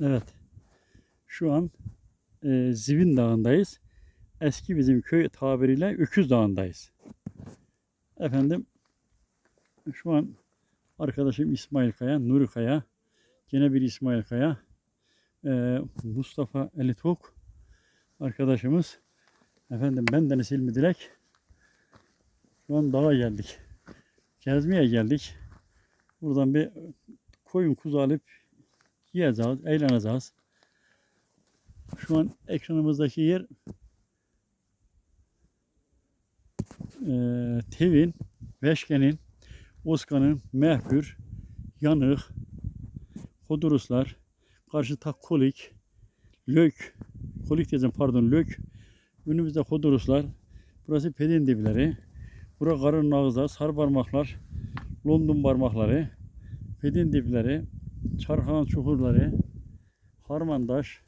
Evet. Şu an e, Zivin Dağı'ndayız. Eski bizim köy tabiriyle Öküz Dağı'ndayız. Efendim şu an arkadaşım İsmail Kaya, Nuri Kaya, gene bir İsmail Kaya, e, Mustafa Elitok arkadaşımız. Efendim ben Deniz İlmi Dilek. Şu an dağa geldik. Gezmeye geldik. Buradan bir koyun kuzu alıp yiyeceğiz, eğleneceğiz. Şu an ekranımızdaki yer eee Tevin, Veşke'nin, Oskan'ın, Mehpür, Yanık, Hoduruslar, karşıda Kolik, Lök, Kolik diyeceğim pardon Lök, önümüzde Hoduruslar, burası Pedin dipleri, bura karın ağızlar, sarı parmaklar, London parmakları, Pedin dipleri, Çarhan çukurları, Harmandaş,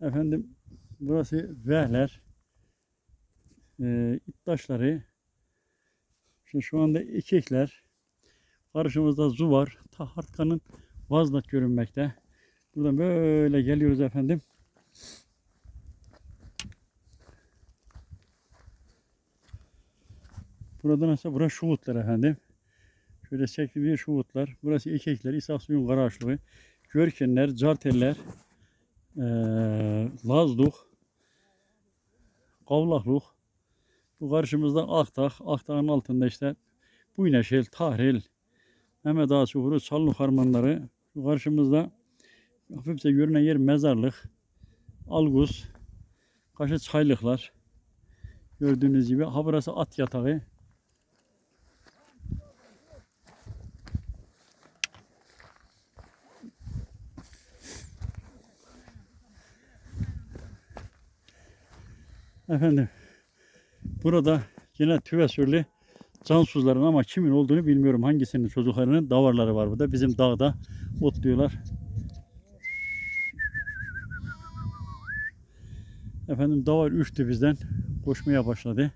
efendim burası Vehler, e, İttaşları, işte şu anda İkekler, karşımızda Zuvar, Tahartka'nın Vazlat görünmekte. Buradan böyle geliyoruz efendim. Buradan ise burası Şuvutlar efendim. Şöyle bir Şuvutlar. Burası İkekler, İshak Suyun Karaağaçlığı, Görkenler, Carteller, eee Lazluk, Kavlakluk. Bu karşımızda Aktak. Aktak'ın altında işte Buyneşel, Tahril, Mehmet Ağa Çukuru, Çallık Harmanları. Şu karşımızda hafifçe görünen yer mezarlık, Algus, Kaşı Çaylıklar. Gördüğünüz gibi. Ha burası at yatağı. Efendim burada yine tüvesürlü cansuzların ama kimin olduğunu bilmiyorum. Hangisinin çocuklarının davarları var burada. Bizim dağda otluyorlar. Efendim davar uçtu bizden. Koşmaya başladı.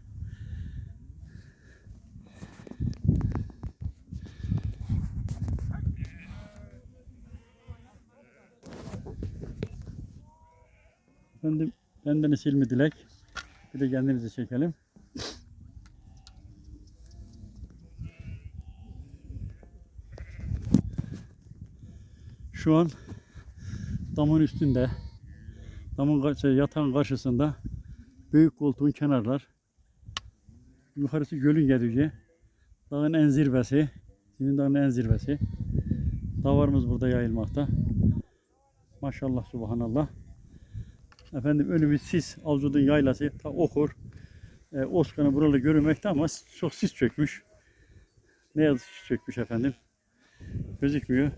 Efendim benden Silmi Dilek. Bir de kendinizi çekelim. Şu an damın üstünde, damın şey, yatağın karşısında büyük koltuğun kenarlar. Yukarısı gölün gedici. Dağın en zirvesi. Zimin dağının en zirvesi. Davarımız burada yayılmakta. Maşallah subhanallah. Efendim önümüz sis, Avcudun yaylası, ta okur. E, Oskan'ı buralı görünmekte ama çok sis çökmüş. Ne yazık ki çökmüş efendim. Gözükmüyor.